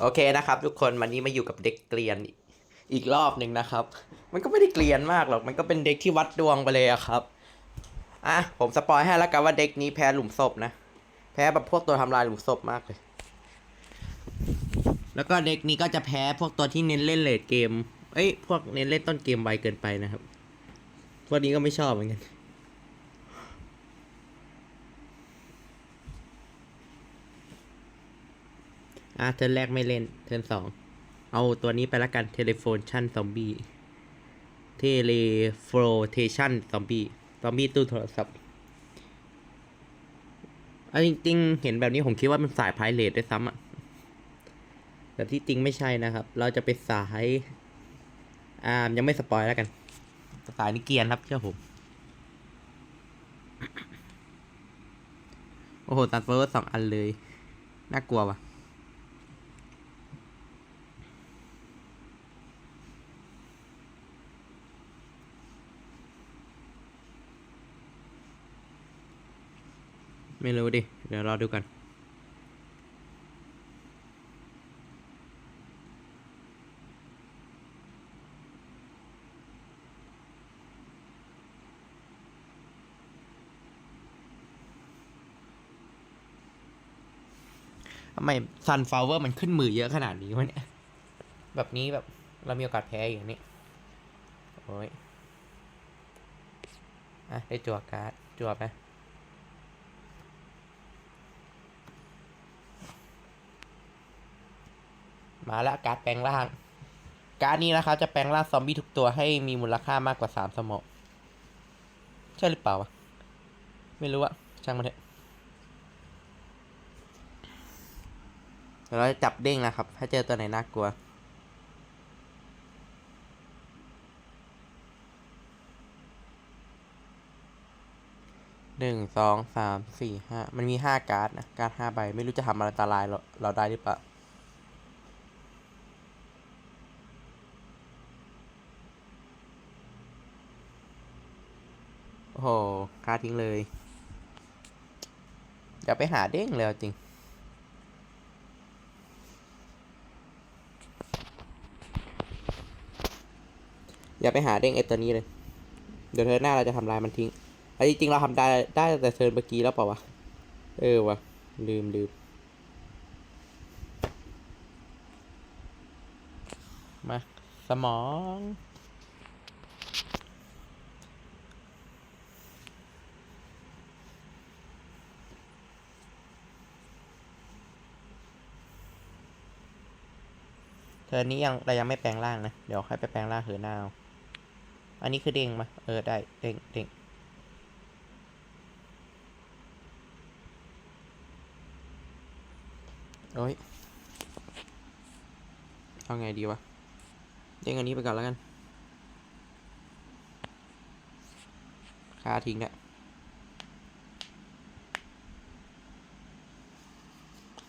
โอเคนะครับทุกคนวันนี้มาอยู่กับเด็กเกลียนอีกรอบหนึ่งนะครับ มันก็ไม่ได้เกลียนมากหรอก มันก็เป็นเด็กที่วัดดวงไปเลยอะครับ อะ ผมสปอยให้แล้วกันว่าเด็กนี้แพ้หลุมศพนะ แพ้แบบพวกตัวทำลายหลุมศพมากเลย แล้วก็เด็กนี้ก็จะแพ้พวกตัวที่เน้นเล่นเลดเกม เอ้ย พวกเน้นเล่นต้นเกมไวเกินไปนะครับ พวกนี้ก็ไม่ชอบเหมือนกัน อะเทิร์นแรกไม่เล่น เทิร์นสอง เอาตัวนี้ไปละกันเทเลโฟนชั่นซอมบี้เทเลโฟเทชั่นซอมบี้ซอมบี้ตู้โทรศัพท์เอาจริงๆ เห็นแบบนี้ผมคิดว่ามันสายไพเลทด้วยซ้ำอะแต่ที่จริงไม่ใช่นะครับ เราจะไปสายอ่ายังไม่สปอยแล้วกัน สายนิเกียนครับเชื่อผม โอ้โห ตัดเฟิร์สสองอันเลย น่ากลัวว่ะ ไม่รู้ดิ เดี๋ยวรอดูกัน ทำไมซันฟลาวเวอร์มันขึ้นมือเยอะขนาดนี้วะเนี่ย แบบนี้แบบเรามีโอกาสแพ้อย่างนี้ โอ้ย อะ ได้จั่วการ์ดจั่วไปม มาละการ์ดแปลงร่าง การ์ดนี้นะครับ จะแปลงร่างซอมบี้ทุกตัวให้มีมูลค่ามากกว่าสามสมองใช่หรือเปล่าวะ ไม่รู้อะช่างมันเถอะเดี๋ยวเราจะจับเด้งนะครับ ถ้าเจอตัวไหนน่ากลัว หนึ่งสองสามสี่ห้า มันมีห้าการ์ดนะ การ์ดห้าใบ ไม่รู้จะทำอะไรอันตรายเราเราได้หรือเปล่า โอ้โหค่าทิ้งเลยอย่าไปหาเด้งเลยจริง อย่าไปหาเด้งไอ้ตัวนี้เลย เดี๋ยวเธอหน้าเราจะทำลายมันทิ้งอันจริงเราทำได้ได้แต่เทิร์นเมื่อกี้แล้วเปล่าวะ เออวะลืมลืมมา สมอง เธอนี้ยังเรายังไม่แปลงร่างนะ เดี๋ยวให้ไปแปลงร่างเธอหน้าเอาอันนี้คือเด้งมาเออได้เด้งเด้งโอ้ยเอาไงดีวะเด้งอันนี้ไปก่อนแล้วกันคาทิ้งเนี่ย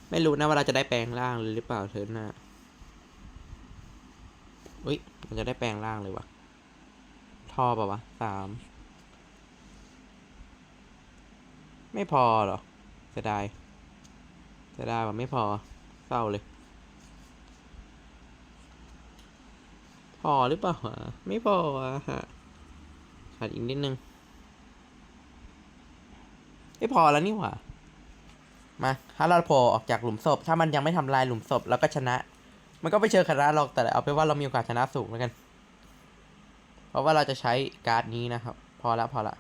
ไม่รู้นะว่าเราจะได้แปลงร่างหรือเปล่าเธอหน้า อุ้ย มันจะได้แปลงร่างเลยวะท่อเปล่าวะสาม ไม่พอหรอเสียดายเสียดายว่ไม่พอ เศร้าเลย พอหรือเปล่าไม่พออะฮะขาดอีกนิดนึง ไม่พอแล้วนี่หว่า มา ถ้าเราโผล่ออกจากหลุมศพ ถ้ามันยังไม่ทำลายหลุมศพ เราก็ชนะ มันก็ไม่เชิงชนะหรอกแต่เอาเป็นว่าเรามีโอกาสชนะสูงแล้วกัน เพราะว่าเราจะใช้การ์ดนี้นะครับ พอละพอละ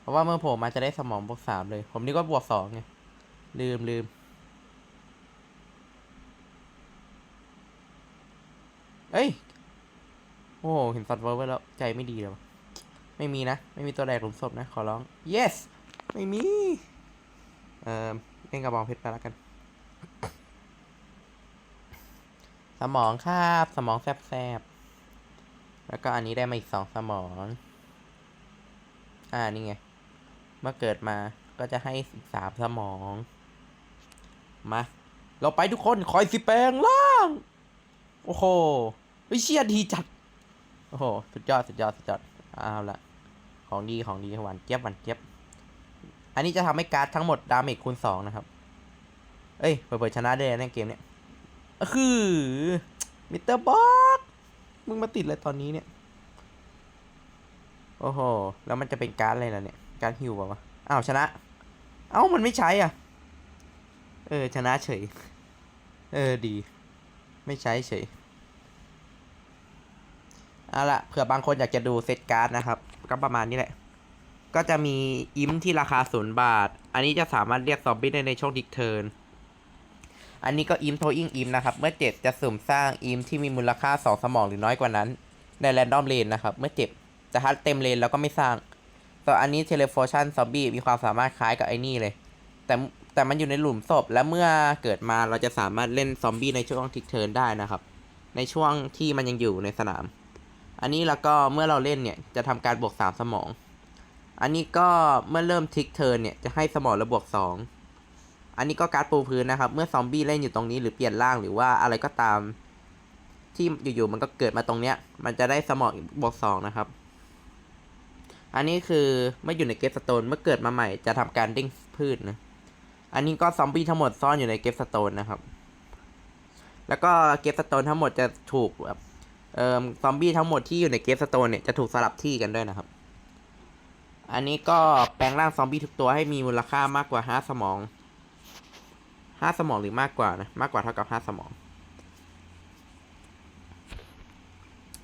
เพราะว่าเมื่อผล่มาจะได้สมองบวกสามเลย ผมนี่ก็บวกสองไงลืมลืมเอ้ย โอ้โหเห็นซัดเวิร์ไว้แล้ว ใจไม่ดีเลยวไม่มีนะ ไม่มีตัวแดกหลุมศพนะ ขอร้อง yes ไม่มี เอ่อเล่นกระบองเพชรไปแล้วกัน สมองคาบสมองแซบๆ แล้วก็อันนี้ได้มาอีกสองสมอง อ่า นี่ไง เมื่อเกิดมาก็จะให้อีกสามสมอง มา เราไปทุกคนคอยสิแปลงล่าง โอ้โหเฮ้ยเชียดีจัด โอ้โห สุดยอด สุดยอด สุดยอด เอาละของดี ของดีหวานเจี๊ยบหวานเจี๊ยบ อันนี้จะทำให้การ์ดทั้งหมดดาเมจคูณสองนะครับ เอ้ย เปิดชนะได้ในเกมเนี้ย คือมิสเตอร์บ็อกมึงมาติดอะไรตอนนี้เนี่ย โอ้โห แล้วมันจะเป็นการ์ดอะไรล่ะเนี่ย การ์ดฮิวป่าวะ อ้าวชนะ เอ้ามันไม่ใช้อะ เออ ชนะเฉย เออดี ไม่ใช้เฉย เอาละเผื่อบางคนอยากจะดูเซตการ์ดนะครับ ก็ประมาณนี้แหละ ก็จะมีอิมที่ราคาศูนย์บาท อันนี้จะสามารถเรียกซอมบี้ได้ในช่วงดิกเทิร์น อันนี้ก็อิมโทอิงอิมนะครับ เมื่อเจ็บจะสุ่มสร้างอิมที่มีมูลค่า 2 สมองหรือน้อยกว่านั้น ในแรนดอมเลนนะครับ เมื่อเจ็บแต่ถ้าเต็มเลนแล้วก็ไม่สร้างส่วนอันนี้เทเลโฟชันซอมบี้มีความสามารถคล้ายกับไอ้นี่เลย แต่แต่มันอยู่ในหลุมศพและเมื่อเกิดมาเราจะสามารถเล่นซอมบี้ในช่วงทิกเทิร์นได้นะครับ ในช่วงที่มันยังอยู่ในสนาม อันนี้แล้วก็เมื่อเราเล่นเนี่ยจะทำการบวก 3 สมอง อันนี้ก็เมื่อเริ่มทิกเทิร์นเนี่ยจะให้สมองระบวก 2 อันนี้ก็การ์ดปูพื้นนะครับ เมื่อซอมบี้เล่นอยู่ตรงนี้หรือเปลี่ยนร่างหรือว่าอะไรก็ตาม ที่อยู่ๆมันก็เกิดมาตรงเนี้ย มันจะได้สมองบวกสองนะครับ อันนี้คือเมื่ออยู่ในเกฟสโตนเมื่อเกิดมาใหม่จะทำการเด้งพืชนะ อันนี้ก็ซอมบี้ทั้งหมดซ่อนอยู่ในเกฟสโตนนะครับ แล้วก็เกฟสโตนทั้งหมดจะถูกแบบเอ่อซอมบี้ทั้งหมดที่อยู่ในเกฟสโตนเนี่ยจะถูกสลับที่กันด้วยนะครับ อันนี้ก็แปลงร่างซอมบี้ทุกตัวให้มีมูลค่ามากกว่าห้าสมอง ห้าสมองหรือมากกว่านะมากกว่าเท่ากับห้าสมอง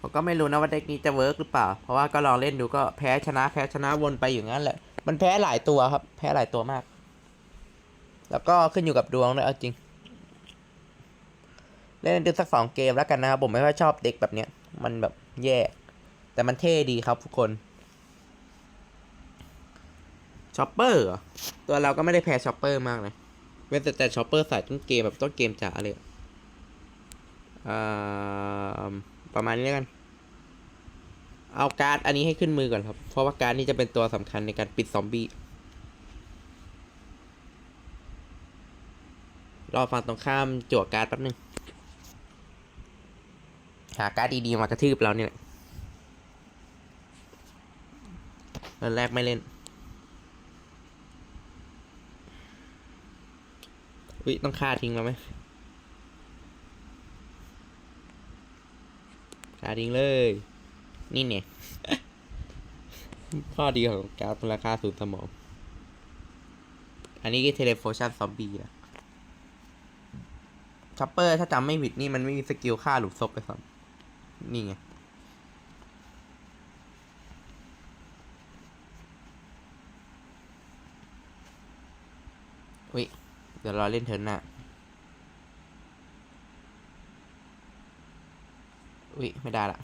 ผมก็ไม่รู้นะว่าเด็กนี้จะเวิร์กหรือเปล่า เพราะว่าก็ลองเล่นดูก็แพ้ชนะแพ้ชนะวนไปอย่างนั้นแหละ มันแพ้หลายตัวครับ แพ้หลายตัวมาก แล้วก็ขึ้นอยู่กับดวงด้วยเอาจริง เล่นดูสักสองเกมแล้วกันนะครับผมไม่ค่อยชอบเด็กแบบเนี้ย มันแบบแย่ แต่มันเท่ดีครับทุกคนชอปเปอร์ตัวเราก็ไม่ได้แพ้ชอปเปอร์มากนะ เว้นแต่แต่ชอปเปอร์ใส่ต้นเกมแบบต้นเกมจ๋าเลยอ่าประมาณนี้แล้วกัน เอาการ์ดอันนี้ให้ขึ้นมือก่อนครับ เพราะว่าการ์ดนี้จะเป็นตัวสำคัญในการปิดซอมบี้รอฝั่งตรงข้ามจั่วการ์ดแป๊บนึง หาการ์ดดีๆมากระทืบเราเนี่ยแหละแรกไม่เล่น อุ้ยต้องฆ่าทิ้งแล้วไหมฆ่าทิ้งเลย นี่เนี่ยข้อดีของการราคาสูนสมอง อันนี้ก็เทเลโฟชันซอมบี้นะช็อปเปอร์ถ้าจำไม่ผิดนี่มันไม่มีสกิลฆ่าหลุมศพไปครับนี่ไง อุ้ย เดี๋ยวเราเล่นเทิร์นหน้าอุ้ยไม่ได้ละ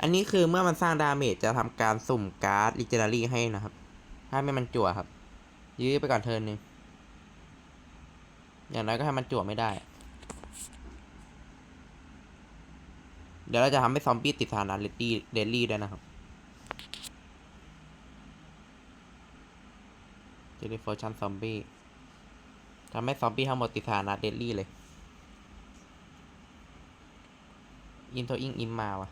อันนี้คือเมื่อมันสร้างดาเมจจะทำการสุ่มการ์ดลิเจนดารี่ให้นะครับให้ไม่มันจั่วครับ ยื้อไปก่อนเทิร์นหนึ่งอย่างน้อยก็ให้มันจั่วไม่ได้ เดี๋ยวเราจะทำให้ซอมบี้ติดสานะเดดลี่เดดลี่ด้นะครับเจลิฟอร์ชันซอมบี้ ทำให้ซอมบี้ทั้งหมดติดสถานะเดดลี่เลย อินโทอิงอิมมาวะ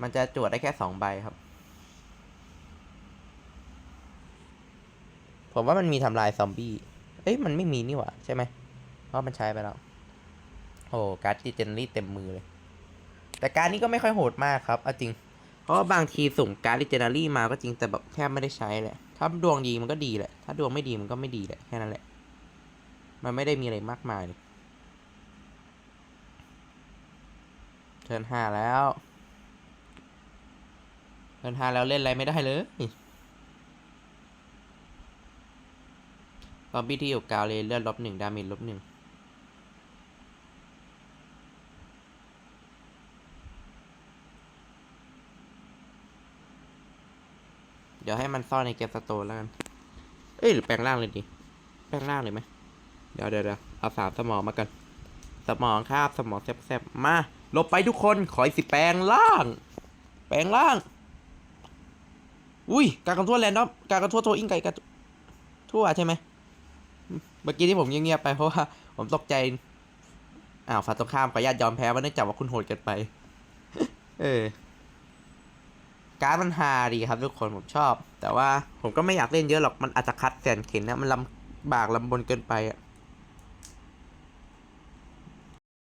มันจะจวดได้แค่สองใบครับ ผมว่ามันมีทำลายซอมบี้ เอ้ย มันไม่มีนี่หว่า ใช่ไหม เพราะมันใช้ไปแล้ว โอ้การ์ดดิเจนรี่เต็มมือเลย แต่การนี้ก็ไม่ค่อยโหดมากครับเอาจริง เพราะาบางทีสุ่มการ์ดดิเจนรี่มาก็จริงแต่แบบแทบไม่ได้ใช้เลยถ้าดวงดีมันก็ดีแหละ ถ้าดวงไม่ดีมันก็ไม่ดีแหละ แค่นั้นแหละ มันไม่ได้มีอะไรมากมายเทิร์นห้าแล้วเทิร์นห้าแล้วเล่นอะไรไม่ได้เลยซอมบี้ที่อยู่กาวเลยเลือดลบหนึ่งดาเมจลบหนึ่งเดี๋ยวให้มันซ่อนในเกมสโตนแล้วกัน เอ้ยหรือแปลงร่างเลยดิ แปลงร่างเลยไหม ดี๋ยวเดี๋ยวเดี๋ยวเอาสามสมองมากัน สมองคาบสมองแซ่บๆมาหลบไปทุกคนขออีกสิแปลงร่าง แปลงร่าง อุ้ยการกระทั่วแรนดอมการกระทั่วโทอิงไก่กระทั่วใช่ไหมเมื่อกี้ที่ผมเงียบๆไปเพราะว่าผมตกใจอ้าวฝ่ายตรงข้ามขออนุญาตยอมแพ้ว่าเนื่องจากว่าคุณโหดเกินไป เออ การ์ดมันฮาดีครับทุกคนผมชอบ แต่ว่าผมก็ไม่อยากเล่นเยอะหรอกมันอาจจะคัดแสนเข็นนะมันลำบากลำบนเกินไปอะ